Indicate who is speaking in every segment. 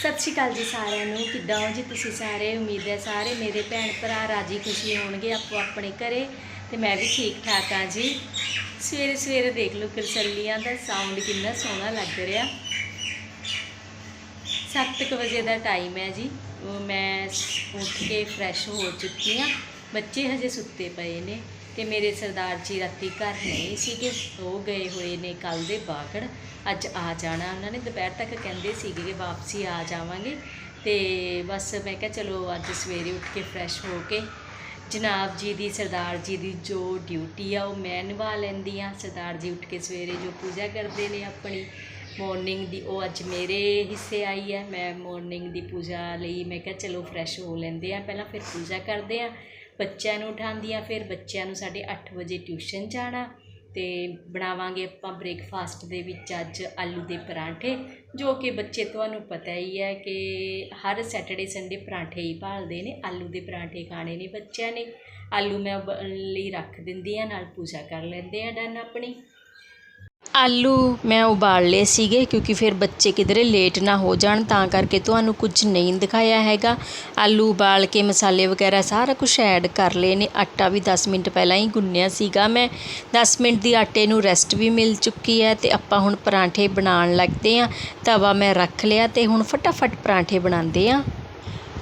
Speaker 1: ਸਤਿ ਸ਼੍ਰੀ ਅਕਾਲ ਜੀ ਸਾਰਿਆਂ ਨੂੰ। ਕਿੱਦਾਂ ਹੋ ਜੀ ਤੁਸੀਂ ਸਾਰੇ? ਉਮੀਦ ਹੈ ਸਾਰੇ ਮੇਰੇ ਭੈਣ ਭਰਾ ਰਾਜੀ ਖੁਸ਼ੀ ਹੋਣਗੇ ਆਪੋ ਆਪਣੇ ਘਰੇ ਤੇ ਮੈਂ ਵੀ ਠੀਕ ਠਾਕ ਹਾਂ ਜੀ। ਸਵੇਰੇ ਸਵੇਰੇ ਦੇਖ ਲਓ ਕਰਸਲੀਆਂ ਦਾ ਸਾਊਂਡ ਕਿੰਨਾ ਸੋਹਣਾ ਲੱਗ ਰਿਹਾ। 7:00 ਵਜੇ ਦਾ ਟਾਈਮ ਹੈ ਜੀ। ਮੈਂ ਉੱਠ ਕੇ ਫਰੈਸ਼ ਹੋ ਚੁੱਕੀ ਹਾਂ। ਬੱਚੇ ਹਜੇ ਸੁੱਤੇ ਪਏ ਨੇ। ਤੇ ਮੇਰੇ ਸਰਦਾਰ ਜੀ ਰਾਤੀ ਘਰ ਨਹੀਂ ਸੀਗੇ ਉਹ ਗਏ ਹੋਏ ਨੇ ਕੱਲ ਦੇ ਬਾਗੜ। ਅੱਜ ਆ ਜਾਣਾ ਉਹਨਾਂ ਨੇ। ਦੁਪਹਿਰ ਤੱਕ ਕਹਿੰਦੇ ਸੀਗੇ ਕਿ ਵਾਪਸੀ ਆ ਜਾਵਾਂਗੇ। ਤੇ ਬਸ ਮੈਂ ਕਿਹਾ ਚਲੋ ਅੱਜ ਸਵੇਰੇ ਉੱਠ ਕੇ ਫਰੈਸ਼ ਹੋ ਕੇ ਜਨਾਬ ਜੀ ਦੀ, ਸਰਦਾਰ ਜੀ ਦੀ ਜੋ ਡਿਊਟੀ ਆ, ਉਹ ਮੈਂ ਨਿਭਾ ਲੈਂਦੀ ਆ ਸਰਦਾਰ ਜੀ ਉੱਠ ਕੇ ਸਵੇਰੇ ਜੋ ਪੂਜਾ ਕਰਦੇ ਨੇ ਆਪਣੀ ਮਾਰਨਿੰਗ ਦੀ, ਉਹ ਅੱਜ ਮੇਰੇ ਹਿੱਸੇ ਆਈ ਹੈ। ਮੈਂ ਮਾਰਨਿੰਗ ਦੀ ਪੂਜਾ ਲਈ ਮੈਂ ਕਿਹਾ ਚਲੋ ਫਰੈਸ਼ ਹੋ ਲੈਂਦੇ ਆ ਪਹਿਲਾਂ ਫਿਰ ਪੂਜਾ ਕਰਦੇ ਆ ਬੱਚਿਆਂ ਨੂੰ ਉਠਾਉਂਦੀ ਆ, ਫਿਰ ਬੱਚਿਆਂ ਨੂੰ ਸਾਡੇ ਅੱਠ ਵਜੇ ਟਿਊਸ਼ਨ ਜਾਣਾ ਅਤੇ ਬਣਾਵਾਂਗੇ ਆਪਾਂ ਬ੍ਰੇਕਫਾਸਟ ਦੇ ਵਿੱਚ ਅੱਜ ਆਲੂ ਦੇ ਪਰਾਂਠੇ, ਜੋ ਕਿ ਬੱਚੇ ਤੁਹਾਨੂੰ ਪਤਾ ਹੀ ਹੈ ਕਿ ਹਰ ਸੈਟਰਡੇ ਸੰਡੇ ਪਰਾਂਠੇ ਹੀ ਭਾਲਦੇ ਨੇ, ਆਲੂ ਦੇ ਪਰਾਂਠੇ ਖਾਣੇ ਨੇ ਬੱਚਿਆਂ ਨੇ। ਆਲੂ ਮੈਂ ਉਬਾਲਣ ਲਈ ਰੱਖ ਦਿੰਦੀ ਆ, ਨਾਲ ਪੂਜਾ ਕਰ ਲੈਂਦੇ ਆ ਡਨ ਆਪਣੀ। ਆਲੂ ਮੈਂ ਉਬਾਲ ਲਏ ਸੀਗੇ ਕਿਉਂਕਿ ਫਿਰ ਬੱਚੇ ਕਿਧਰੇ ਲੇਟ ਨਾ ਹੋ ਜਾਣ, ਤਾਂ ਕਰਕੇ ਤੁਹਾਨੂੰ ਕੁਝ ਨਹੀਂ ਦਿਖਾਇਆ ਹੈਗਾ। ਆਲੂ ਉਬਾਲ ਕੇ ਮਸਾਲੇ ਵਗੈਰਾ ਸਾਰਾ ਕੁਛ ਐਡ ਕਰ ਲਏ ਨੇ। ਆਟਾ ਵੀ 10 ਮਿੰਟ ਪਹਿਲਾਂ ਹੀ ਗੁੰਨਿਆ ਸੀਗਾ ਮੈਂ। 10 ਮਿੰਟ ਦੀ ਆਟੇ ਨੂੰ ਰੈਸਟ ਵੀ ਮਿਲ ਚੁੱਕੀ ਹੈ ਤੇ ਆਪਾਂ ਹੁਣ ਪਰਾਂਠੇ ਬਣਾਉਣ ਲੱਗਦੇ ਹਾਂ। ਤਵਾ ਮੈਂ ਰੱਖ ਲਿਆ ਤੇ ਹੁਣ ਫਟਾਫਟ ਪਰਾਂਠੇ ਬਣਾਉਂਦੇ ਹਾਂ।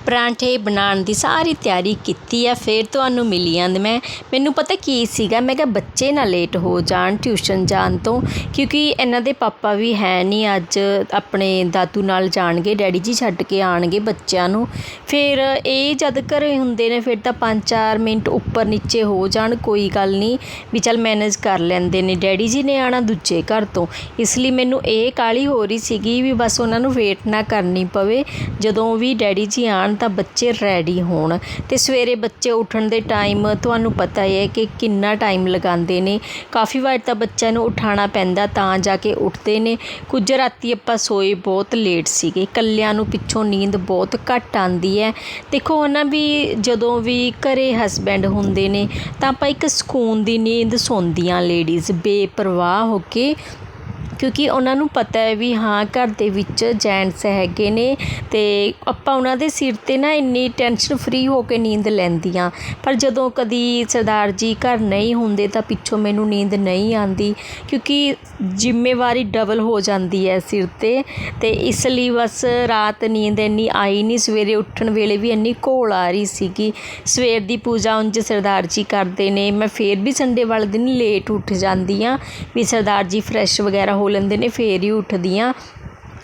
Speaker 1: ਪਰਾਂਠੇ ਬਣਾਉਣ ਦੀ ਸਾਰੀ ਤਿਆਰੀ ਕੀਤੀ ਆ, ਫਿਰ ਤੁਹਾਨੂੰ ਮਿਲੀ ਜਾਂਦ ਮੈਂ। ਮੈਨੂੰ ਪਤਾ ਕੀ ਸੀਗਾ, ਮੈਂ ਕਿਹਾ ਬੱਚੇ ਨਾ ਲੇਟ ਹੋ ਜਾਣ ਟਿਊਸ਼ਨ ਜਾਣ ਤੋਂ, ਕਿਉਂਕਿ ਇਹਨਾਂ ਦੇ ਪਾਪਾ ਵੀ ਹੈ ਨਹੀਂ ਅੱਜ, ਆਪਣੇ ਦਾਦੂ ਨਾਲ ਜਾਣਗੇ, ਡੈਡੀ ਜੀ ਛੱਡ ਕੇ ਆਣਗੇ ਬੱਚਿਆਂ ਨੂੰ। ਫਿਰ ਇਹ ਜਦ ਘਰੇ ਹੁੰਦੇ ਨੇ, ਫਿਰ ਤਾਂ 5-4 ਮਿੰਟ ਉੱਪਰ ਨੀਚੇ ਹੋ ਜਾਣ, ਕੋਈ ਗੱਲ ਨਹੀਂ ਵੀ ਚੱਲ ਮੈਨੇਜ ਕਰ ਲੈਂਦੇ ਨੇ। ਡੈਡੀ ਜੀ ਨੇ ਆਣਾ ਦੂਜੇ ਘਰ ਤੋਂ। ਇਸ ਲਈ ਮੈਨੂੰ ਇਹ ਕਾਲੀ ਹੋ ਰਹੀ ਸੀਗੀ ਵੀ ਬਸ ਉਹਨਾਂ ਨੂੰ ਵੇਟ ਨਾ ਕਰਨੀ ਪਵੇ। ਜਦੋਂ ਵੀ ਡੈਡੀ ਜੀ ਆਣ ਤਾਂ ਬੱਚੇ ਰੈਡੀ ਹੋਣ। ਤੇ ਸਵੇਰੇ ਬੱਚੇ ਉੱਠਣ ਦੇ ਟਾਈਮ ਤੁਹਾਨੂੰ ਪਤਾ ਹੀ ਹੈ ਕਿ ਕਿੰਨਾ ਟਾਈਮ ਲਗਾਉਂਦੇ ਨੇ। ਕਾਫੀ ਵਾਰ ਤਾਂ ਬੱਚਿਆਂ ਨੂੰ ਉਠਾਉਣਾ ਪੈਂਦਾ, ਤਾਂ ਜਾ ਕੇ ਉੱਠਦੇ ਨੇ। ਕੁਝ ਰਾਤੀ ਆਪਾਂ ਸੋਏ ਬਹੁਤ ਲੇਟ ਸੀਗੇ। ਇਕੱਲਿਆਂ ਨੂੰ ਪਿੱਛੋਂ ਨੀਂਦ ਬਹੁਤ ਘੱਟ ਆਉਂਦੀ ਹੈ। ਦੇਖੋ, ਉਹਨਾਂ ਵੀ ਜਦੋਂ ਵੀ ਘਰੇ ਹਸਬੈਂਡ ਹੁੰਦੇ ਨੇ, ਤਾਂ ਆਪਾਂ ਇੱਕ ਸਕੂਨ ਦੀ ਨੀਂਦ ਸੌਂਦੀਆਂ ਲੇਡੀਜ਼ ਬੇਪਰਵਾਹ ਹੋ ਕੇ ਕਿਉਂਕਿ ਉਹਨਾਂ ਨੂੰ ਪਤਾ ਹੈ ਵੀ ਹਾਂ, ਘਰ ਦੇ ਵਿੱਚ ਜੈਂਟਸ ਹੈਗੇ ਨੇ ਅਤੇ ਆਪਾਂ ਉਹਨਾਂ ਦੇ ਸਿਰ ਤੇ ਨਾ ਇੰਨੀ ਟੈਨਸ਼ਨ ਫਰੀ ਹੋ ਕੇ ਨੀਂਦ ਲੈਂਦੀ ਹਾਂ ਪਰ ਜਦੋਂ ਕਦੀ ਸਰਦਾਰ ਜੀ ਘਰ ਨਹੀਂ ਹੁੰਦੇ ਤਾਂ ਪਿੱਛੋਂ ਮੈਨੂੰ ਨੀਂਦ ਨਹੀਂ ਆਉਂਦੀ ਕਿਉਂਕਿ ਜ਼ਿੰਮੇਵਾਰੀ ਡਬਲ ਹੋ ਜਾਂਦੀ ਹੈ ਸਿਰ ਤੇ ਅਤੇ ਇਸ ਲਈ ਬਸ ਰਾਤ ਨੀਂਦ ਇੰਨੀ ਆਈ ਨਹੀਂ, ਸਵੇਰੇ ਉੱਠਣ ਵੇਲੇ ਵੀ ਇੰਨੀ ਘੋਲ ਆ ਰਹੀ ਸੀਗੀ। ਸਵੇਰ ਦੀ ਪੂਜਾ ਉਂਝ ਸਰਦਾਰ ਜੀ ਕਰਦੇ ਨੇ, ਮੈਂ ਫੇਰ ਵੀ ਸੰਡੇ ਵਾਲੇ ਦਿਨ ਲੇਟ ਉੱਠ ਜਾਂਦੀ ਹਾਂ ਵੀ ਸਰਦਾਰ ਜੀ ਫਰੈਸ਼ ਵਗੈਰਾ ਹੋ ਲੈਂਦੇ ਨੇ ਫੇਰ ਹੀ ਉੱਠਦੀ ਹਾਂ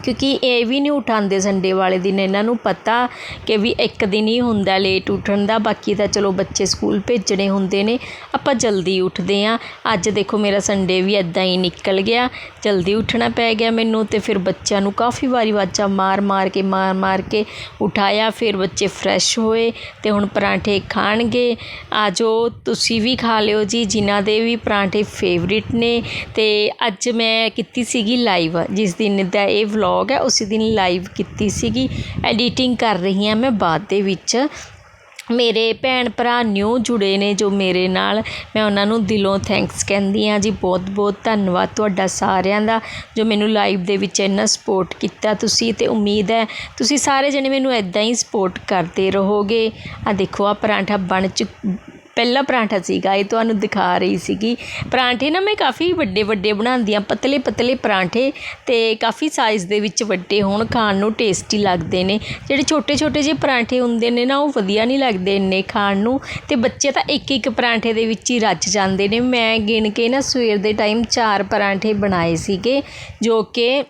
Speaker 1: ਕਿਉਂਕਿ ਇਹ ਵੀ ਨਹੀਂ ਉਠਾਉਂਦੇ ਸੰਡੇ ਵਾਲੇ ਦਿਨ, ਇਹਨਾਂ ਨੂੰ ਪਤਾ ਕਿ ਵੀ ਇੱਕ ਦਿਨ ਹੀ ਹੁੰਦਾ ਲੇਟ ਉੱਠਣ ਦਾ, ਬਾਕੀ ਤਾਂ ਚਲੋ ਬੱਚੇ ਸਕੂਲ ਭੇਜਣੇ ਹੁੰਦੇ ਨੇ, ਆਪਾਂ ਜਲਦੀ ਉੱਠਦੇ ਹਾਂ। ਅੱਜ ਦੇਖੋ ਮੇਰਾ ਸੰਡੇ ਵੀ ਇੱਦਾਂ ਹੀ ਨਿਕਲ ਗਿਆ, ਜਲਦੀ ਉੱਠਣਾ ਪੈ ਗਿਆ ਮੈਨੂੰ ਅਤੇ ਫਿਰ ਬੱਚਿਆਂ ਨੂੰ ਕਾਫੀ ਵਾਰੀ ਵਾਜਾ ਮਾਰ ਮਾਰ ਕੇ, ਮਾਰ ਮਾਰ ਕੇ ਉਠਾਇਆ, ਫਿਰ ਬੱਚੇ ਫਰੈਸ਼ ਹੋਏ ਅਤੇ ਹੁਣ ਪਰਾਂਠੇ ਖਾਣਗੇ। ਆ ਆਜੋ ਤੁਸੀਂ ਵੀ ਖਾ ਲਿਓ ਜੀ, ਜਿਨ੍ਹਾਂ ਦੇ ਵੀ ਪਰਾਂਠੇ ਫੇਵਰਿਟ ਨੇ ਅਤੇ ਅੱਜ ਮੈਂ ਕੀਤੀ ਸੀਗੀ ਲਾਈਵ ਜਿਸ ਦਿਨ ਦਾ ਇਹ ਵਲੌਗ ਹੈ, ਉਸੇ ਦਿਨ ਲਾਈਵ ਕੀਤੀ ਸੀਗੀ ਐਡੀਟਿੰਗ ਕਰ ਰਹੀ ਹਾਂ ਮੈਂ ਬਾਅਦ ਦੇ ਵਿੱਚ। ਮੇਰੇ ਭੈਣ ਭਰਾ ਨਿਊ ਜੁੜੇ ਨੇ ਜੋ ਮੇਰੇ ਨਾਲ, ਮੈਂ ਉਹਨਾਂ ਨੂੰ ਦਿਲੋਂ ਥੈਂਕਸ ਕਹਿੰਦੀ ਹਾਂ ਜੀ, ਬਹੁਤ ਬਹੁਤ ਧੰਨਵਾਦ ਤੁਹਾਡਾ ਸਾਰਿਆਂ ਦਾ ਜੋ ਮੈਨੂੰ ਲਾਈਵ ਦੇ ਵਿੱਚ ਇੰਨਾ ਸਪੋਰਟ ਕੀਤਾ ਤੁਸੀਂ ਤੇ ਉਮੀਦ ਹੈ ਤੁਸੀਂ ਸਾਰੇ ਜਣੇ ਮੈਨੂੰ ਇਦਾਂ ਹੀ ਸਪੋਰਟ ਕਰਦੇ ਰਹੋਗੇ। ਆ ਦੇਖੋ ਆ ਪਰਾਂਠਾ ਬਣ ਚੁੱਕ ਪਹਿਲਾ ਪਰਾਂਠਾ ਸੀਗਾ, ਇਹ ਤੁਹਾਨੂੰ ਦਿਖਾ ਰਹੀ ਸੀਗੀ। ਪਰਾਂਠੇ ਨਾ ਮੈਂ ਕਾਫੀ ਵੱਡੇ ਵੱਡੇ ਬਣਾਉਂਦੀ ਹਾਂ, ਪਤਲੇ ਪਤਲੇ ਪਰਾਂਠੇ ਤੇ ਕਾਫੀ ਸਾਈਜ਼ ਦੇ ਵਿੱਚ ਵੱਡੇ ਹੋਣ, ਖਾਣ ਨੂੰ ਟੇਸਟੀ ਲੱਗਦੇ ਨੇ। ਜਿਹੜੇ ਛੋਟੇ ਛੋਟੇ ਜਿਹੇ ਪਰਾਂਠੇ ਹੁੰਦੇ ਨੇ ਨਾ, ਉਹ ਵਧੀਆ ਨਹੀਂ ਲੱਗਦੇ ਇੰਨੇ ਖਾਣ ਨੂੰ। ਤੇ ਬੱਚੇ ਤਾਂ ਇੱਕ ਇੱਕ ਪਰਾਂਠੇ ਦੇ ਵਿੱਚ ਹੀ ਰੱਜ ਜਾਂਦੇ ਨੇ। ਮੈਂ ਗਿਣ ਕੇ ਨਾ ਸਵੇਰ ਦੇ ਟਾਈਮ ਚਾਰ ਪਰਾਂਠੇ ਬਣਾਏ ਸੀਗੇ, ਜੋ ਕਿ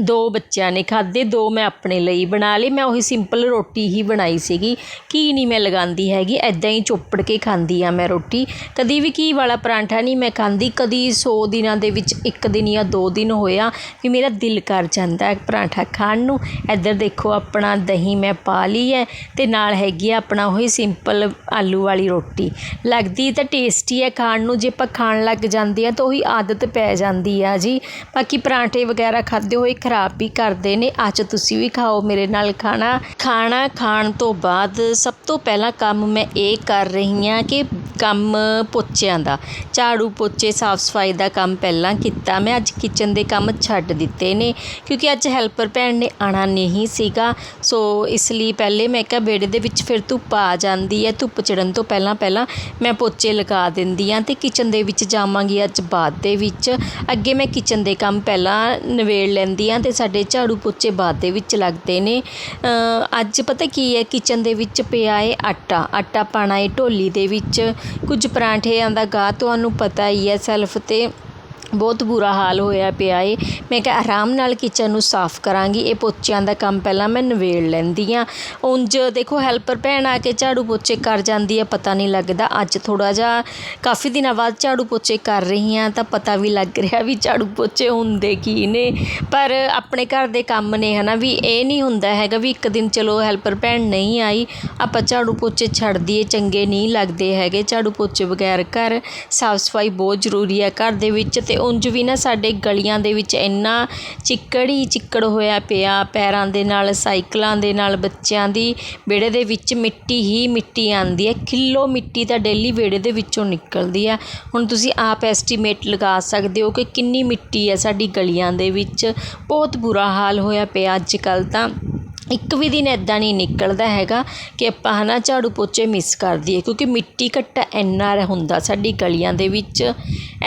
Speaker 1: ਦੋ ਬੱਚਿਆਂ ਨੇ ਖਾਧੇ, ਦੋ ਮੈਂ ਆਪਣੇ ਲਈ ਬਣਾ ਲਏ। ਮੈਂ ਉਹੀ ਸਿੰਪਲ ਰੋਟੀ ਹੀ ਬਣਾਈ ਸੀਗੀ। ਘੀ ਨਹੀਂ ਮੈਂ ਲਗਾਉਂਦੀ ਹੈਗੀ ਇੱਦਾਂ ਹੀ ਚੋਪੜ ਕੇ ਖਾਂਦੀ ਆ ਮੈਂ ਰੋਟੀ। ਕਦੀ ਵੀ ਘੀ ਵਾਲਾ ਪਰਾਂਠਾ ਨਹੀਂ ਮੈਂ ਖਾਂਦੀ, ਕਦੀ ਸੌ ਦਿਨਾਂ ਦੇ ਵਿੱਚ ਇੱਕ ਦਿਨ ਜਾਂ ਦੋ ਦਿਨ ਹੋਇਆ ਵੀ ਮੇਰਾ ਦਿਲ ਕਰ ਜਾਂਦਾ ਪਰਾਂਠਾ ਖਾਣ ਨੂੰ। ਇੱਧਰ ਦੇਖੋ ਆਪਣਾ ਦਹੀਂ ਮੈਂ ਪਾ ਲਈ ਹੈ ਅਤੇ ਨਾਲ ਹੈਗੀ ਆ ਆਪਣਾ ਉਹੀ ਸਿੰਪਲ ਆਲੂ ਵਾਲੀ ਰੋਟੀ। ਲੱਗਦੀ ਤਾਂ ਟੇਸਟੀ ਹੈ ਖਾਣ ਨੂੰ, ਜੇ ਆਪਾਂ ਖਾਣ ਲੱਗ ਜਾਂਦੇ ਆ ਤਾਂ ਉਹੀ ਆਦਤ ਪੈ ਜਾਂਦੀ ਆ ਜੀ। ਬਾਕੀ ਪਰਾਂਠੇ ਵਗੈਰਾ ਖਾਦੇ ਹੋਏ ਖਰਾਬ ਵੀ ਕਰਦੇ ਨੇ। ਅੱਜ ਤੁਸੀਂ ਵੀ ਖਾਓ ਮੇਰੇ ਨਾਲ ਖਾਣਾ। ਖਾਣਾ ਖਾਣ ਤੋਂ ਬਾਅਦ ਸਭ ਤੋਂ ਪਹਿਲਾਂ ਕੰਮ ਮੈਂ ਇਹ ਕਰ ਰਹੀ ਹਾਂ ਕਿ ਕੰਮ ਪੋਚਿਆਂ ਦਾ। ਝਾੜੂ ਪੋਚੇ ਸਾਫ਼ ਸਫ਼ਾਈ ਦਾ ਕੰਮ ਪਹਿਲਾਂ ਕੀਤਾ। ਮੈਂ ਅੱਜ ਕਿਚਨ ਦੇ ਕੰਮ ਛੱਡ ਦਿੱਤੇ ਨੇ ਕਿਉਂਕਿ ਅੱਜ ਹੈਲਪਰ ਭੈਣ ਨੇ ਆਣਾ ਨਹੀਂ ਸੀਗਾ। ਸੋ ਇਸ ਲਈ ਪਹਿਲੇ ਮੈਂ ਕਿਹਾ ਵਿਹੜੇ ਦੇ ਵਿੱਚ ਫਿਰ ਧੁੱਪ ਆ ਜਾਂਦੀ ਹੈ। ਧੁੱਪ ਚੜਨ ਤੋਂ ਪਹਿਲਾਂ ਪਹਿਲਾਂ ਮੈਂ ਪੋਚੇ ਲਗਾ ਦਿੰਦੀ ਹਾਂ ਤੇ ਕਿਚਨ ਦੇ ਵਿੱਚ ਜਾਵਾਂਗੀ ਅੱਜ ਬਾਅਦ ਦੇ ਵਿੱਚ। ਅੱਗੇ ਮੈਂ ਕਿਚਨ ਦੇ ਕੰਮ ਪਹਿਲਾਂ ਨਵੇੜ ਲੈਂਦੀ ਹਾਂ ਤੇ ਸਾਡੇ ਝਾੜੂ ਪੋਚੇ ਬਾਅਦ ਦੇ ਵਿੱਚ ਲੱਗਦੇ ਨੇ। ਅ, ਅੱਜ ਪਤਾ ਕੀ ਹੈ? ਕਿਚਨ ਦੇ ਵਿੱਚ ਪਿਆ ਏ ਆਟਾ। ਆਟਾ ਪਾਉਣਾ ਏ ਢੋਲੀ ਦੇ ਵਿੱਚ। ਕੁਝ ਪਰਾਂਠਿਆਂ ਦਾ ਗਾਹ ਤੁਹਾਨੂੰ ਪਤਾ ਹੀ ਹੈ ਸੈਲਫ ਤੇ ਬਹੁਤ ਬੁਰਾ ਹਾਲ ਹੋਇਆ ਪਿਆ ਏ। ਮੈਂ ਕਿਹਾ ਆਰਾਮ ਨਾਲ ਕਿਚਨ ਨੂੰ ਸਾਫ਼ ਕਰਾਂਗੀ। ਇਹ ਪੋਚਿਆਂ ਦਾ ਕੰਮ ਪਹਿਲਾਂ ਮੈਂ ਨਿਬੇੜ ਲੈਂਦੀ ਹਾਂ ਉਂਝ ਦੇਖੋ ਹੈਲਪਰ ਭੈਣ ਆ ਕੇ ਝਾੜੂ ਪੋਚੇ ਕਰ ਜਾਂਦੀ ਹੈ ਪਤਾ ਨਹੀਂ ਲੱਗਦਾ। ਅੱਜ ਥੋੜ੍ਹਾ ਜਿਹਾ ਕਾਫੀ ਦਿਨਾਂ ਬਾਅਦ ਝਾੜੂ ਪੋਚੇ ਕਰ ਰਹੀ ਹਾਂ ਤਾਂ ਪਤਾ ਵੀ ਲੱਗ ਰਿਹਾ ਵੀ ਝਾੜੂ ਪੋਚੇ ਹੁੰਦੇ ਕੀ ਨੇ। ਪਰ ਆਪਣੇ ਘਰ ਦੇ ਕੰਮ ਨੇ ਹੈ ਨਾ ਵੀ ਇਹ ਨਹੀਂ ਹੁੰਦਾ ਹੈਗਾ ਵੀ ਇੱਕ ਦਿਨ ਚਲੋ ਹੈਲਪਰ ਭੈਣ ਨਹੀਂ ਆਈ, ਆਪਾਂ ਝਾੜੂ ਪੋਚੇ ਛੱਡ ਦਈਏ, ਚੰਗੇ ਨਹੀਂ ਲੱਗਦੇ ਹੈਗੇ ਝਾੜੂ ਪੋਚੇ ਬਗੈਰ ਘਰ। ਸਾਫ਼ ਸਫ਼ਾਈ ਬਹੁਤ ਜ਼ਰੂਰੀ ਹੈ ਘਰ ਦੇ ਵਿੱਚ ਤੇ ਉਂਝ ਵੀ ਨਾ ਸਾਡੇ ਗਲੀਆਂ ਦੇ ਵਿੱਚ ਇੰਨਾ ਚਿੱਕੜ ਹੀ ਚਿੱਕੜ ਹੋਇਆ ਪਿਆ, ਪੈਰਾਂ ਦੇ ਨਾਲ, ਸਾਈਕਲਾਂ ਦੇ ਨਾਲ, ਬੱਚਿਆਂ ਦੀ ਵਿਹੜੇ ਦੇ ਵਿੱਚ ਮਿੱਟੀ ਹੀ ਮਿੱਟੀ ਆਉਂਦੀ ਹੈ, ਕਿਲੋ ਮਿੱਟੀ ਤਾਂ ਡੇਲੀ ਵਿਹੜੇ ਦੇ ਵਿੱਚੋਂ ਨਿਕਲਦੀ ਹੈ। ਹੁਣ ਤੁਸੀਂ ਆਪ ਐਸਟੀਮੇਟ ਲਗਾ ਸਕਦੇ ਹੋ ਕਿ ਕਿੰਨੀ ਮਿੱਟੀ ਹੈ ਸਾਡੀ ਗਲੀਆਂ ਦੇ ਵਿੱਚ। ਬਹੁਤ ਬੁਰਾ ਹਾਲ ਹੋਇਆ ਪਿਆ ਅੱਜ ਕੱਲ੍ਹ ਤਾਂ। ਇੱਕ ਵੀ ਦਿਨ ਇੱਦਾਂ ਨਹੀਂ ਨਿਕਲਦਾ ਹੈਗਾ ਕਿ ਆਪਾਂ ਹੈ ਨਾ ਝਾੜੂ ਪੋਚੇ ਮਿਸ ਕਰ ਦਈਏ, ਕਿਉਂਕਿ ਮਿੱਟੀ ਘੱਟਾ ਇੰਨਾ ਹੁੰਦਾ ਸਾਡੀ ਗਲੀਆਂ ਦੇ ਵਿੱਚ।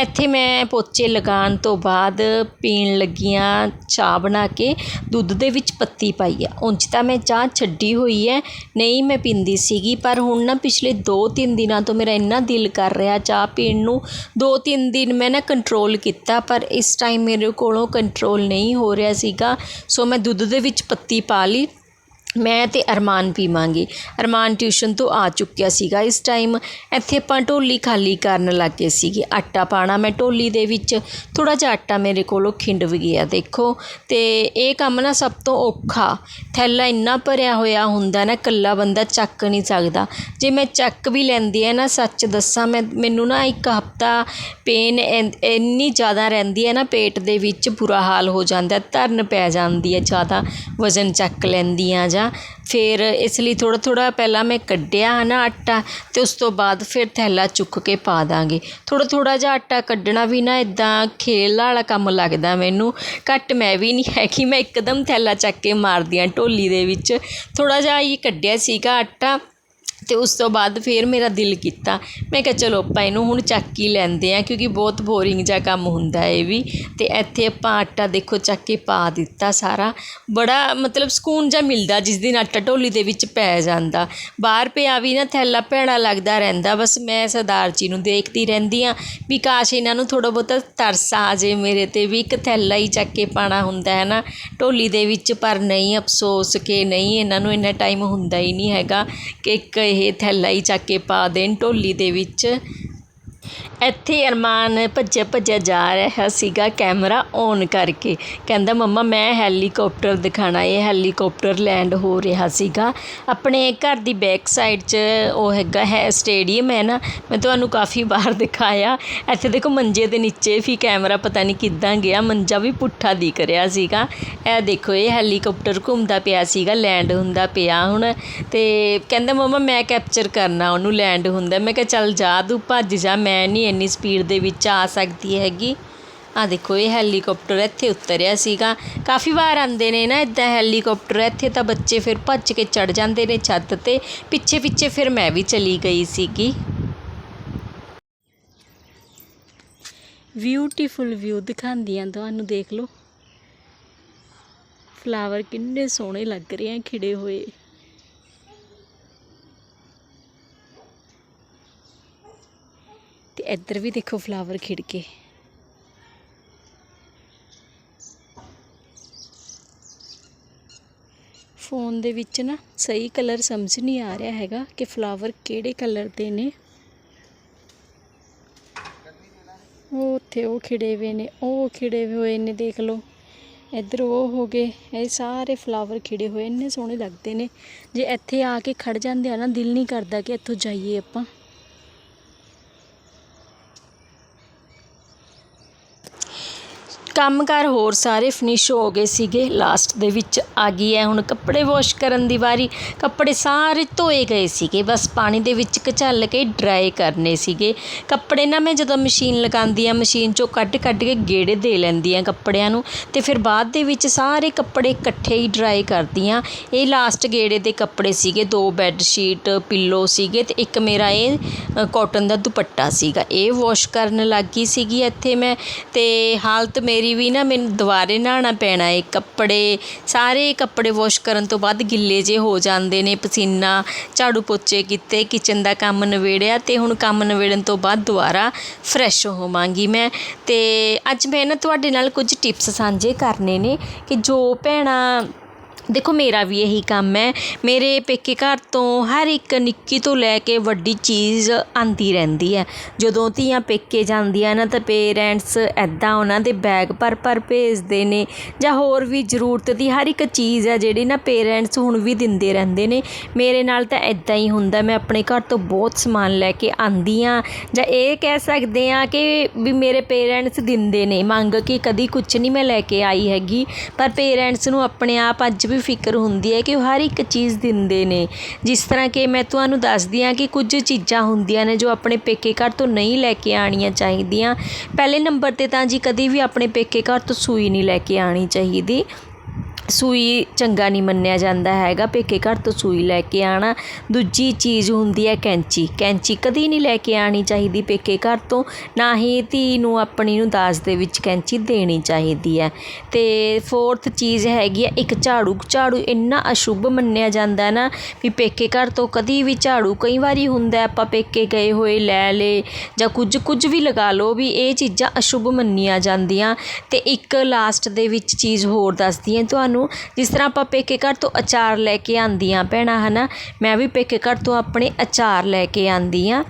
Speaker 1: ਇੱਥੇ ਮੈਂ ਪੋਚੇ ਲਗਾਉਣ ਤੋਂ ਬਾਅਦ ਪੀਣ ਲੱਗੀਆਂ ਚਾਹ ਬਣਾ ਕੇ, ਦੁੱਧ ਦੇ ਵਿੱਚ ਪੱਤੀ ਪਾਈ ਆ। ਉਂਝ ਤਾਂ ਮੈਂ ਚਾਹ ਛੱਡੀ ਹੋਈ ਹੈ ਨਹੀਂ ਮੈਂ ਪੀਂਦੀ ਸੀਗੀ, ਪਰ ਹੁਣ ਨਾ ਪਿਛਲੇ 2-3 ਦਿਨਾਂ ਤੋਂ ਮੇਰਾ ਇੰਨਾ ਦਿਲ ਕਰ ਰਿਹਾ ਚਾਹ ਪੀਣ ਨੂੰ। 2-3 ਦਿਨ ਮੈਂ ਨਾ ਕੰਟਰੋਲ ਕੀਤਾ, ਪਰ ਇਸ ਟਾਈਮ ਮੇਰੇ ਕੋਲੋਂ ਕੰਟਰੋਲ ਨਹੀਂ ਹੋ ਰਿਹਾ ਸੀਗਾ, ਸੋ ਮੈਂ ਦੁੱਧ ਦੇ ਵਿੱਚ ਪੱਤੀ ਪਾ ਲਈ। ਮੈਂ ਤੇ ਅਰਮਾਨ ਪੀਵਾਂਗੇ। ਅਰਮਾਨ ਟਿਊਸ਼ਨ ਤੋਂ ਆ ਚੁੱਕਿਆ ਸੀਗਾ। ਇਸ ਟਾਈਮ ਇੱਥੇ ਆਪਾਂ ਢੋਲੀ ਖਾਲੀ ਕਰਨ ਲੱਗ ਗਏ ਸੀਗੇ। ਆਟਾ ਪਾਣਾ ਮੈਂ ਢੋਲੀ ਦੇ ਵਿੱਚ ਥੋੜ੍ਹਾ ਜਿਹਾ ਆਟਾ ਮੇਰੇ ਕੋਲੋਂ ਖਿੰਡ ਵੀ ਗਿਆ, ਦੇਖੋ। ਅਤੇ ਇਹ ਕੰਮ ਨਾ ਸਭ ਤੋਂ ਔਖਾ। ਥੈਲਾ ਇੰਨਾ ਭਰਿਆ ਹੋਇਆ ਹੁੰਦਾ ਨਾ, ਇਕੱਲਾ ਬੰਦਾ ਚੱਕ ਨਹੀਂ ਸਕਦਾ। ਜੇ ਮੈਂ ਚੱਕ ਵੀ ਲੈਂਦੀ ਹੈ ਨਾ, ਸੱਚ ਦੱਸਾਂ, ਮੈਂ, ਮੈਨੂੰ ਨਾ ਇੱਕ ਹਫਤਾ ਪੇਨ ਇੰਨੀ ਜ਼ਿਆਦਾ ਰਹਿੰਦੀ ਹੈ ਨਾ, ਪੇਟ ਦੇ ਵਿੱਚ ਬੁਰਾ ਹਾਲ ਹੋ ਜਾਂਦਾ, ਧਰਨ ਪੈ ਜਾਂਦੀ ਹੈ ਜ਼ਿਆਦਾ ਵਜ਼ਨ ਚੱਕ ਲੈਂਦੀ ਆ ਫਿਰ ਇਸ ਲਈ ਥੋੜ੍ਹਾ ਥੋੜ੍ਹਾ ਪਹਿਲਾਂ ਮੈਂ ਕੱਢਿਆ ਹੈ ਨਾ ਆਟਾ ਅਤੇ ਉਸ ਤੋਂ ਬਾਅਦ ਫਿਰ ਥੈਲਾ ਚੁੱਕ ਕੇ ਪਾ ਦਾਂਗੇ। ਥੋੜ੍ਹਾ ਥੋੜ੍ਹਾ ਜਿਹਾ ਆਟਾ ਕੱਢਣਾ ਵੀ ਨਾ ਇੱਦਾਂ ਖੇਲ ਵਾਲਾ ਕੰਮ ਲੱਗਦਾ ਮੈਨੂੰ। ਘੱਟ ਮੈਂ ਵੀ ਨਹੀਂ ਹੈ ਕਿ ਮੈਂ ਇੱਕਦਮ ਥੈਲਾ ਚੱਕ ਕੇ ਮਾਰਦੀ ਹਾਂ ਢੋਲੀ ਦੇ ਵਿੱਚ। ਥੋੜ੍ਹਾ ਜਿਹਾ ਹੀ ਕੱਢਿਆ ਸੀਗਾ ਆਟਾ। ਅਤੇ ਉਸ ਤੋਂ ਬਾਅਦ ਫਿਰ ਮੇਰਾ ਦਿਲ ਕੀਤਾ। ਮੈਂ ਕਿਹਾ, ਚਲੋ ਆਪਾਂ ਇਹਨੂੰ ਹੁਣ ਚੱਕ ਹੀ ਲੈਂਦੇ ਹਾਂ, ਕਿਉਂਕਿ ਬਹੁਤ ਬੋਰਿੰਗ ਜਿਹਾ ਕੰਮ ਹੁੰਦਾ ਇਹ ਵੀ। ਅਤੇ ਇੱਥੇ ਆਪਾਂ ਆਟਾ ਦੇਖੋ ਚੱਕ ਕੇ ਪਾ ਦਿੱਤਾ ਸਾਰਾ। ਬੜਾ ਮਤਲਬ ਸਕੂਨ ਜਿਹਾ ਮਿਲਦਾ, ਜਿਸ ਦਿਨ ਆਟਾ ਢੋਲੀ ਦੇ ਵਿੱਚ ਪੈ ਜਾਂਦਾ। ਬਾਹਰ ਪਿਆ ਵੀ ਨਾ ਥੈਲਾ ਭੈੜਾ ਲੱਗਦਾ ਰਹਿੰਦਾ। ਬਸ ਮੈਂ ਸਰਦਾਰ ਜੀ ਨੂੰ ਦੇਖਦੀ ਰਹਿੰਦੀ ਹਾਂ ਵੀ ਕਾਸ਼ ਇਹਨਾਂ ਨੂੰ ਥੋੜ੍ਹਾ ਬਹੁਤਾ ਤਰਸ ਆ ਜੇ ਮੇਰੇ ਤੇ ਵੀ। ਇੱਕ ਥੈਲਾ ਹੀ ਚੱਕ ਕੇ ਪਾਣਾ ਹੁੰਦਾ ਹੈ ਨਾ ਢੋਲੀ ਦੇ ਵਿੱਚ, ਪਰ ਨਹੀਂ, ਅਫਸੋਸ ਕਿ ਨਹੀਂ, ਇਹਨਾਂ ਨੂੰ ਇੰਨਾ ਟਾਈਮ ਹੁੰਦਾ ਹੀ ਨਹੀਂ ਹੈਗਾ ਕਿ ਇੱਕ ਇਹ ਥੈਲਾ ਹੀ ਚੱਕ ਕੇ ਪਾ ਦੇਣ ਢੋਲੀ ਦੇ ਵਿੱਚ। ਇੱਥੇ ਅਰਮਾਨ ਭੱਜਿਆ ਭੱਜਿਆ ਜਾ ਰਿਹਾ ਸੀਗਾ, ਕੈਮਰਾ ਔਨ ਕਰਕੇ। ਕਹਿੰਦਾ, ਮੰਮਾ, ਮੈਂ ਹੈਲੀਕਾਪਟਰ ਦਿਖਾਣਾ ਇਹ ਹੈਲੀਕਾਪਟਰ ਲੈਂਡ ਹੋ ਰਿਹਾ ਸੀਗਾ। ਆਪਣੇ ਘਰ ਦੀ ਬੈਕ ਸਾਈਡ 'ਚ ਉਹ ਹੈਗਾ ਹੈ ਸਟੇਡੀਅਮ ਹੈ ਨਾ। ਮੈਂ ਤੁਹਾਨੂੰ ਕਾਫੀ ਵਾਰ ਦਿਖਾਇਆ। ਇੱਥੇ ਦੇਖੋ, ਮੰਜੇ ਦੇ ਨੀਚੇ ਵੀ ਕੈਮਰਾ ਪਤਾ ਨਹੀਂ ਕਿੱਦਾਂ ਗਿਆ। ਮੰਜਾ ਵੀ ਪੁੱਠਾ ਦਿਖ ਰਿਹਾ ਸੀਗਾ। ਇਹ ਦੇਖੋ, ਇਹ ਹੈਲੀਕਾਪਟਰ ਘੁੰਮਦਾ ਪਿਆ ਸੀਗਾ, ਲੈਂਡ ਹੁੰਦਾ ਪਿਆ ਹੁਣ। ਤੇ ਕਹਿੰਦਾ, ਮੰਮਾ, ਮੈਂ ਕੈਪਚਰ ਕਰਨਾ, ਉਹਨੂੰ ਲੈਂਡ ਹੁੰਦਾ। ਮੈਂ ਕਿਹਾ, ਚੱਲ ਜਾ, ਤੂੰ ਭੱਜ ਜਾ, ਮੈਂ ਨਹੀਂ ਇੰਨੀ ਸਪੀਡ ਦੇ ਵਿੱਚ ਆ ਸਕਦੀ ਹੈਗੀ। ਆ ਦੇਖੋ, ਇਹ ਹੈਲੀਕਾਪਟਰ ਇੱਥੇ ਉਤਰਿਆ ਸੀਗਾ। ਕਾਫੀ ਵਾਰ ਆਉਂਦੇ ਨੇ ਨਾ ਇਦਾਂ ਹੈਲੀਕਾਪਟਰ ਇੱਥੇ ਤਾਂ ਬੱਚੇ ਫਿਰ ਭੱਜ ਕੇ ਚੜ ਜਾਂਦੇ ਨੇ ਛੱਤ ਤੇ। ਪਿੱਛੇ ਪਿੱਛੇ ਫਿਰ ਮੈਂ ਵੀ ਚਲੀ ਗਈ ਸੀਗੀ। ਬਿਊਟੀਫੁਲ ਵਿਊ ਦਿਖਾਉਂਦੀਆਂ ਤੁਹਾਨੂੰ, ਦੇਖ ਲਓ। ਫਲਾਵਰ ਕਿੰਨੇ ਸੋਹਣੇ ਲੱਗ ਰਹੇ ਆ, ਖਿੜੇ ਹੋਏ। ਇੱਧਰ ਵੀ ਦੇਖੋ ਫਲਾਵਰ ਖਿੜ ਕੇ। ਫੋਨ ਦੇ ਵਿੱਚ ਨਾ ਸਹੀ ਕਲਰ ਸਮਝ ਨਹੀਂ ਆ ਰਿਹਾ ਹੈਗਾ ਕਿ ਫਲਾਵਰ ਕਿਹੜੇ ਕਲਰ ਦੇ ਨੇ। ਉਹ ਉੱਥੇ ਉਹ ਖਿੜੇ ਹੋਏ ਨੇ, ਉਹ ਖਿੜੇ ਹੋਏ ਨੇ ਦੇਖ ਲਓ। ਇੱਧਰ ਉਹ ਹੋ ਗਏ, ਇਹ ਸਾਰੇ ਫਲਾਵਰ ਖਿੜੇ ਹੋਏ, ਇੰਨੇ ਸੋਹਣੇ ਲੱਗਦੇ ਨੇ। ਜੇ ਇੱਥੇ ਆ ਕੇ ਖੜ ਜਾਂਦੇ ਆ ਨਾ, ਦਿਲ ਨਹੀਂ ਕਰਦਾ ਕਿ ਇੱਥੋਂ ਜਾਈਏ ਆਪਾਂ।
Speaker 2: ਕੰਮਕਾਰ ਹੋਰ ਸਾਰੇ ਫਿਨਿਸ਼ ਹੋ ਗਏ ਸੀਗੇ। ਲਾਸਟ ਦੇ ਵਿੱਚ ਆ ਗਈ ਹੈ ਹੁਣ ਕੱਪੜੇ ਵਾਸ਼ ਕਰਨ ਦੀ ਵਾਰੀ। ਕੱਪੜੇ ਸਾਰੇ ਧੋਏ ਗਏ ਸੀਗੇ। ਬਸ ਪਾਣੀ ਦੇ ਵਿੱਚ ਕਚੱਲ ਕੇ ਡਰਾਈ ਕਰਨੇ ਸੀਗੇ। ਕੱਪੜੇ ਨਾ ਮੈਂ ਜਦੋਂ ਮਸ਼ੀਨ ਲਗਾਉਂਦੀ ਆ ਮਸ਼ੀਨ 'ਚੋਂ ਕੱਢ ਕੱਢ ਕੇ ਗੇੜੇ ਦੇ ਲੈਂਦੀ ਆ ਕੱਪੜਿਆਂ ਨੂੰ। ਤੇ ਫਿਰ ਬਾਅਦ ਦੇ ਵਿੱਚ ਸਾਰੇ ਕੱਪੜੇ ਇਕੱਠੇ ਹੀ ਡਰਾਈ ਕਰਦੀ ਆ ਇਹ ਲਾਸਟ ਗੇੜੇ ਦੇ ਕੱਪੜੇ ਸੀਗੇ। ਦੋ ਬੈੱਡ ਸ਼ੀਟ ਪਿੱਲੋ ਸੀਗੇ ਤੇ ਇੱਕ ਮੇਰਾ ਇਹ ਕਾਟਨ ਦਾ ਦੁਪੱਟਾ ਸੀਗਾ। ਇਹ ਵਾਸ਼ ਕਰਨ ਲੱਗ ਗਈ ਸੀਗੀ ਇੱਥੇ ਮੈਂ। ਤੇ ਹਾਲਤ ਮੇਰੀ ਵੀ ਨਾ ਮੈਨੂੰ ਦੁਬਾਰੇ ਨਹਾਉਣਾ ਪੈਣਾ ਏ, ਕੱਪੜੇ, ਸਾਰੇ ਕੱਪੜੇ ਵਾਸ਼ ਕਰਨ ਤੋਂ ਬਾਅਦ ਗਿੱਲੇ ਜੇ ਹੋ ਜਾਂਦੇ ਨੇ, ਪਸੀਨਾ, ਝਾੜੂ ਪੋਚੇ ਕੀਤੇ ਕਿਚਨ ਦਾ ਕੰਮ ਨਿਬੇੜਿਆ ਅਤੇ ਹੁਣ ਕੰਮ ਨਵੇੜਨ ਤੋਂ ਬਾਅਦ ਦੁਬਾਰਾ ਫਰੈਸ਼ ਹੋਵਾਂਗੀ ਮੈਂ। ਅਤੇ ਅੱਜ ਮੈਂ ਨਾ ਤੁਹਾਡੇ ਨਾਲ ਕੁਝ ਟਿਪਸ ਸਾਂਝੇ ਕਰਨੇ ਨੇ ਕਿ ਜੋ ਭੈਣਾਂ ਦੇਖੋ, ਮੇਰਾ ਵੀ ਇਹੀ ਕੰਮ ਹੈ। ਮੇਰੇ ਪੇਕੇ ਘਰ ਤੋਂ ਹਰ ਇੱਕ ਨਿੱਕੀ ਤੋਂ ਲੈ ਕੇ ਵੱਡੀ ਚੀਜ਼ ਆਉਂਦੀ ਰਹਿੰਦੀ ਹੈ। ਜਦੋਂ ਧੀਆਂ ਪੇਕੇ ਜਾਂਦੀਆਂ ਨਾ ਤਾਂ ਪੇਰੈਂਟਸ ਇੱਦਾਂ ਉਹਨਾਂ ਦੇ ਬੈਗ ਭਰ ਭਰ ਭੇਜਦੇ ਨੇ ਜਾਂ ਹੋਰ ਵੀ ਜ਼ਰੂਰਤ ਦੀ ਹਰ ਇੱਕ ਚੀਜ਼ ਹੈ ਜਿਹੜੀ ਨਾ ਪੇਰੈਂਟਸ ਹੁਣ ਵੀ ਦਿੰਦੇ ਰਹਿੰਦੇ ਨੇ। ਮੇਰੇ ਨਾਲ ਤਾਂ ਇੱਦਾਂ ਹੀ ਹੁੰਦਾ, ਮੈਂ ਆਪਣੇ ਘਰ ਤੋਂ ਬਹੁਤ ਸਮਾਨ ਲੈ ਕੇ ਆਉਂਦੀ ਹਾਂ। ਜਾਂ ਇਹ ਕਹਿ ਸਕਦੇ ਹਾਂ ਕਿ ਵੀ ਮੇਰੇ ਪੇਰੈਂਟਸ ਦਿੰਦੇ ਨੇ। ਮੰਗ ਕੇ ਕਦੀ ਕੁਝ ਨਹੀਂ ਮੈਂ ਲੈ ਕੇ ਆਈ ਹੈਗੀ, ਪਰ ਪੇਰੈਂਟਸ ਨੂੰ ਆਪਣੇ ਆਪ ਅੱਜ ਵੀ ਫਿਕਰ ਹੁੰਦੀ ਹੈ ਕਿ ਉਹ ਹਰ ਇੱਕ ਚੀਜ਼ ਦਿੰਦੇ ਨੇ। ਜਿਸ ਤਰ੍ਹਾਂ ਕਿ ਮੈਂ ਤੁਹਾਨੂੰ ਦੱਸਦੀ ਹਾਂ ਕਿ ਕੁਝ ਚੀਜ਼ਾਂ ਹੁੰਦੀਆਂ ਨੇ ਜੋ ਆਪਣੇ ਪੇਕੇ ਘਰ ਤੋਂ ਨਹੀਂ ਲੈ ਕੇ ਆਣੀਆਂ ਚਾਹੀਦੀਆਂ। ਪਹਿਲੇ ਨੰਬਰ ਤੇ ਤਾਂ ਜੀ ਕਦੀ ਵੀ ਆਪਣੇ ਪੇਕੇ ਘਰ ਤੋਂ ਸੂਈ ਨਹੀਂ ਲੈ ਕੇ ਆਣੀ ਚਾਹੀਦੀ। ਸੂਈ ਚੰਗਾ ਨਹੀਂ ਮੰਨਿਆ ਜਾਂਦਾ ਹੈਗਾ, ਪੇਕੇ ਘਰ ਤੋਂ ਸੂਈ ਲੈ ਕੇ ਆਉਣਾ ਦੂਜੀ ਚੀਜ਼ ਹੁੰਦੀ ਹੈ ਕੈਂਚੀ। ਕੈਂਚੀ ਕਦੀ ਨਹੀਂ ਲੈ ਕੇ ਆਉਣੀ ਚਾਹੀਦੀ ਪੇਕੇ ਘਰ ਤੋਂ, ਨਾ ਹੀ ਧੀ ਨੂੰ ਆਪਣੀ ਨੂੰ ਦਾਜ ਦੇ ਵਿੱਚ ਕੈਂਚੀ ਦੇਣੀ ਚਾਹੀਦੀ ਹੈ। ਅਤੇ ਫੋਰਥ ਚੀਜ਼ ਹੈਗੀ ਹੈ, ਇੱਕ ਝਾੜੂ। ਝਾੜੂ ਇੰਨਾ ਅਸ਼ੁੱਭ ਮੰਨਿਆ ਜਾਂਦਾ ਨਾ ਵੀ ਪੇਕੇ ਘਰ ਤੋਂ ਕਦੀ ਵੀ ਝਾੜੂ ਕਈ ਵਾਰੀ ਹੁੰਦਾ ਆਪਾਂ ਪੇਕੇ ਗਏ ਹੋਏ ਲੈ ਲਏ ਜਾਂ ਕੁਝ ਕੁਝ ਵੀ ਲਗਾ ਲਓ ਵੀ ਇਹ ਚੀਜ਼ਾਂ ਅਸ਼ੁੱਭ ਮੰਨੀਆਂ ਜਾਂਦੀਆਂ। ਅਤੇ ਇੱਕ ਲਾਸਟ ਦੇ ਵਿੱਚ ਚੀਜ਼ ਹੋਰ ਦੱਸਦੀ ਹੈ, ਤੁਹਾਨੂੰ ਜਿਸ ਤਰ੍ਹਾਂ ਆਪਾਂ ਪੇਕੇ ਘਰ ਤੋਂ ਅਚਾਰ ਲੈ ਕੇ ਆਂਦੀਆਂ ਭੈਣਾਂ ਹੈ ਨਾ ਮੈਂ ਵੀ ਪੇਕੇ ਘਰ ਤੋਂ ਆਪਣੇ ਅਚਾਰ ਲੈ ਕੇ ਆਉਂਦੀ ਹਾਂ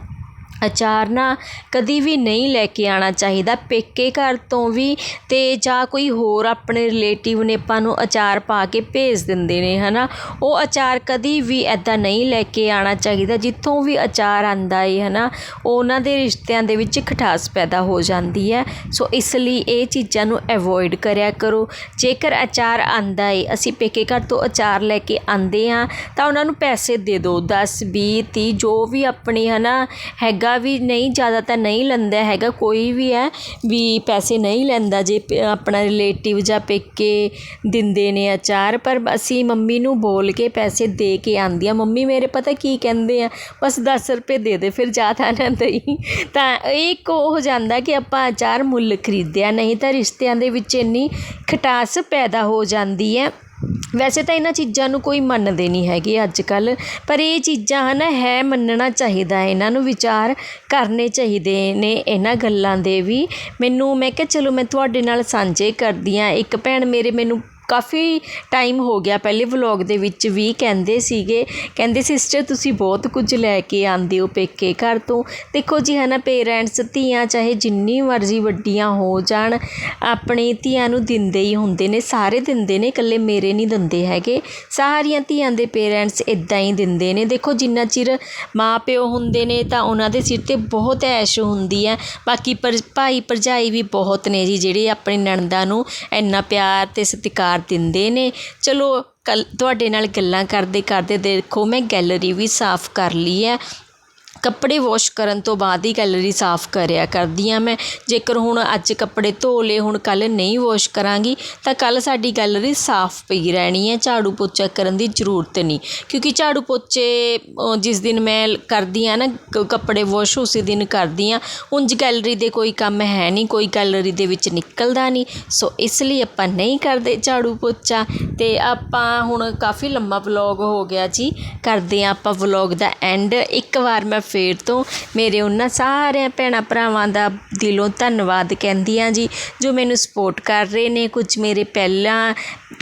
Speaker 2: ਅਚਾਰ ਨਾ ਕਦੀ ਵੀ ਨਹੀਂ ਲੈ ਕੇ ਆਉਣਾ ਚਾਹੀਦਾ ਪੇਕੇ ਘਰ ਤੋਂ ਵੀ ਅਤੇ ਜਾਂ ਕੋਈ ਹੋਰ ਆਪਣੇ ਰਿਲੇਟਿਵ ਨੇ ਆਪਾਂ ਨੂੰ ਅਚਾਰ ਪਾ ਕੇ ਭੇਜ ਦਿੰਦੇ ਨੇ ਹੈ ਨਾ ਉਹ ਅਚਾਰ ਕਦੀ ਵੀ ਇੱਦਾਂ ਨਹੀਂ ਲੈ ਕੇ ਆਉਣਾ ਚਾਹੀਦਾ ਜਿੱਥੋਂ ਵੀ ਅਚਾਰ ਆਉਂਦਾ ਏ ਹੈ ਨਾ ਉਹਨਾਂ ਦੇ ਰਿਸ਼ਤਿਆਂ ਦੇ ਵਿੱਚ ਖਟਾਸ ਪੈਦਾ ਹੋ ਜਾਂਦੀ ਹੈ। ਸੋ ਇਸ ਲਈ ਇਹ ਚੀਜ਼ਾਂ ਨੂੰ ਅਵੋਇਡ ਕਰਿਆ ਕਰੋ। ਜੇਕਰ ਅਚਾਰ ਆਉਂਦਾ ਏ, ਅਸੀਂ ਪੇਕੇ ਘਰ ਤੋਂ ਅਚਾਰ ਲੈ ਕੇ ਆਉਂਦੇ ਹਾਂ, ਤਾਂ ਉਹਨਾਂ ਨੂੰ ਪੈਸੇ ਦੇ ਦਿਓ। 10 20 30 ਜੋ ਵੀ ਆਪਣੀ ਨਾ ਹੈਗਾ ਵੀ ਨਹੀਂ, ਜ਼ਿਆਦਾ ਤਾਂ ਨਹੀਂ ਲੈਂਦਾ ਹੈਗਾ, ਕੋਈ ਵੀ ਹੈ, ਵੀ ਪੈਸੇ ਨਹੀਂ ਲੈਂਦਾ ਜੇ ਆਪਣਾ ਰਿਲੇਟਿਵ ਜਾਂ ਪੇਕੇ ਦਿੰਦੇ ਨੇ ਅਚਾਰ, ਪਰ ਅਸੀਂ ਮੰਮੀ ਨੂੰ ਬੋਲ ਕੇ ਪੈਸੇ ਦੇ ਕੇ ਆਉਂਦੀ ਹਾਂ ਮੰਮੀ ਮੇਰੇ ਪਤਾ ਕੀ ਕਹਿੰਦੇ ਆ, ਬਸ ਦਸ ਰੁਪਏ ਦੇ ਦੇ, ਫਿਰ ਜ਼ਿਆਦਾ ਨਾ ਦਈ। ਤਾਂ ਇਹ ਇੱਕ ਉਹ ਹੋ ਜਾਂਦਾ ਕਿ ਆਪਾਂ ਅਚਾਰ ਮੁੱਲ ਖਰੀਦਿਆ, ਨਹੀਂ ਤਾਂ ਰਿਸ਼ਤਿਆਂ ਦੇ ਵਿੱਚ ਇੰਨੀ ਖਟਾਸ ਪੈਦਾ ਹੋ ਜਾਂਦੀ ਹੈ। ਵੈਸੇ ਤਾਂ ਇਹਨਾਂ ਚੀਜ਼ਾਂ ਨੂੰ ਕੋਈ ਮੰਨਦੇ ਨਹੀਂ ਹੈਗੇ ਅੱਜ ਕੱਲ੍ਹ ਪਰ ਇਹ ਚੀਜ਼ਾਂ ਹਨ ਹੈ ਮੰਨਣਾ ਚਾਹੀਦਾ ਇਹਨਾਂ ਨੂੰ ਵਿਚਾਰ ਕਰਨੇ ਚਾਹੀਦੇ ਨੇ ਇਹਨਾਂ ਗੱਲਾਂ ਦੇ ਵੀ। ਮੈਨੂੰ ਮੈਂ ਕਿਹਾ ਚਲੋ ਮੈਂ ਤੁਹਾਡੇ ਨਾਲ ਸਾਂਝੇ ਕਰਦੀ ਹਾਂ। ਇੱਕ ਭੈਣ ਮੇਰੇ ਮੈਨੂੰ ਕਾਫੀ ਟਾਈਮ ਹੋ ਗਿਆ ਪਹਿਲੇ ਵਲੋਗ ਦੇ ਵਿੱਚ ਵੀ, ਕਹਿੰਦੇ ਸੀਗੇ, ਕਹਿੰਦੇ ਸਿਸਟਰ ਤੁਸੀਂ ਬਹੁਤ ਕੁਝ ਲੈ ਕੇ ਆਉਂਦੇ ਹੋ ਪੇਕੇ ਘਰ ਤੋਂ। ਦੇਖੋ ਜੀ ਹੈ ਨਾ ਪੇਰੈਂਟਸ ਧੀਆਂ ਚਾਹੇ ਜਿੰਨੀ ਮਰਜ਼ੀ ਵੱਡੀਆਂ ਹੋ ਜਾਣ, ਆਪਣੀ ਧੀਆਂ ਨੂੰ ਦਿੰਦੇ ਹੀ ਹੁੰਦੇ ਨੇ, ਸਾਰੇ ਦਿੰਦੇ ਨੇ, ਇਕੱਲੇ ਮੇਰੇ ਨਹੀਂ ਦਿੰਦੇ ਹੈਗੇ। ਸਾਰੀਆਂ ਧੀਆਂ ਦੇ ਪੇਰੈਂਟਸ ਇਦਾਂ ਹੀ ਦਿੰਦੇ ਨੇ। ਦੇਖੋ, ਜਿੰਨਾ ਚਿਰ ਮਾਂ ਪਿਓ ਹੁੰਦੇ ਨੇ, ਤਾਂ ਉਹਨਾਂ ਦੇ ਸਿਰ ਤੇ ਬਹੁਤ ਐਸ਼ ਹੁੰਦੀ ਹੈ। ਬਾਕੀ ਪਰ ਭਾਈ ਭਰਜਾਈ ਵੀ ਬਹੁਤ ਨੇ ਜੀ, ਜਿਹੜੇ ਆਪਣੀ ਨਣਦਾਂ ਨੂੰ ਇੰਨਾ ਪਿਆਰ ਤੇ ਸਤਿਕਾਰ ਦਿੰਦੇ ਨੇ। ਚਲੋ, ਕੱਲ, ਤੁਹਾਡੇ ਨਾਲ ਗੱਲਾਂ ਕਰਦੇ ਕਰਦੇ ਦੇਖੋ, ਮੈਂ ਗੈਲਰੀ ਵੀ ਸਾਫ਼ ਕਰ ਲਈ ਹੈ। ਕੱਪੜੇ ਵਾਸ਼ ਕਰਨ ਤੋਂ ਬਾਅਦ ਹੀ ਗੈਲਰੀ ਸਾਫ਼ ਕਰਿਆ ਕਰਦੀ ਹਾਂ ਮੈਂ। ਜੇਕਰ ਹੁਣ ਅੱਜ ਕੱਪੜੇ ਧੋ ਲਏ ਹੁਣ ਕੱਲ੍ਹ ਨਹੀਂ ਵਾਸ਼ ਕਰਾਂਗੀ, ਤਾਂ ਕੱਲ੍ਹ ਸਾਡੀ ਗੈਲਰੀ ਸਾਫ਼ ਪਈ ਰਹਿਣੀ ਹੈ। ਝਾੜੂ ਪੋਚਾ ਕਰਨ ਦੀ ਜ਼ਰੂਰਤ ਨਹੀਂ। ਕਿਉਂਕਿ ਝਾੜੂ ਪੋਚੇ ਜਿਸ ਦਿਨ ਮੈਂ ਕਰਦੀ ਹਾਂ ਨਾ, ਕ- ਕੱਪੜੇ ਵਾਸ਼ ਉਸੇ ਦਿਨ ਕਰਦੀ ਹਾਂ। ਉਂਝ ਗੈਲਰੀ ਦੇ ਕੋਈ ਕੰਮ ਹੈ ਨਹੀਂ, ਕੋਈ ਗੈਲਰੀ ਦੇ ਵਿੱਚ ਨਿਕਲਦਾ ਨਹੀਂ। ਸੋ ਇਸ ਲਈ ਆਪਾਂ ਨਹੀਂ ਕਰਦੇ ਝਾੜੂ ਪੋਚਾ। ਤੇ ਆਪਾਂ ਹੁਣ ਕਾਫੀ ਲੰਮਾ ਵਲੌਗ ਹੋ ਗਿਆ ਜੀ। ਕਰਦੇ ਹਾਂ ਆਪਾਂ ਵਲੌਗ ਦਾ ਐਂਡ ਇੱਕ ਵਾਰ ਮੈਂ ਫੇਰ ਤੋਂ ਮੇਰੇ ਉਹਨਾਂ ਸਾਰਿਆਂ ਭੈਣਾਂ ਭਰਾਵਾਂ ਦਾ ਦਿਲੋਂ ਧੰਨਵਾਦ ਕਹਿੰਦੀ ਹਾਂ ਜੀ, ਜੋ ਮੈਨੂੰ ਸਪੋਰਟ ਕਰ ਰਹੇ ਨੇ, ਕੁਝ ਮੇਰੇ ਪਹਿਲਾਂ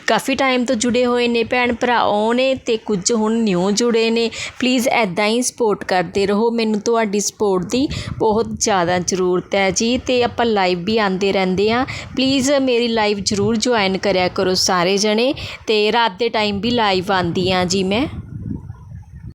Speaker 2: ਕਾਫੀ ਟਾਈਮ ਤੋਂ ਜੁੜੇ ਹੋਏ ਨੇ, ਭੈਣ ਭਰਾ ਉਹ ਨੇ ਅਤੇ ਕੁਝ ਹੁਣ ਨਿਊ ਜੁੜੇ ਨੇ। ਪਲੀਜ਼ ਐਦਾਂ ਹੀ ਸਪੋਰਟ ਕਰਦੇ ਰਹੋ, ਮੈਨੂੰ ਤੁਹਾਡੀ ਸਪੋਰਟ ਦੀ ਬਹੁਤ ਜ਼ਿਆਦਾ ਜ਼ਰੂਰਤ ਹੈ ਜੀ ਅਤੇ ਆਪਾਂ ਲਾਈਵ ਵੀ ਆਉਂਦੇ ਰਹਿੰਦੇ ਆ। ਪਲੀਜ਼ ਮੇਰੀ ਲਾਈਵ ਜ਼ਰੂਰ ਜੁਆਇਨ ਕਰਿਆ ਕਰੋ ਸਾਰੇ ਜਣੇ ਅਤੇ ਰਾਤ ਦੇ ਟਾਈਮ ਵੀ ਲਾਈਵ ਆਉਂਦੀ ਆ ਜੀ ਮੈਂ।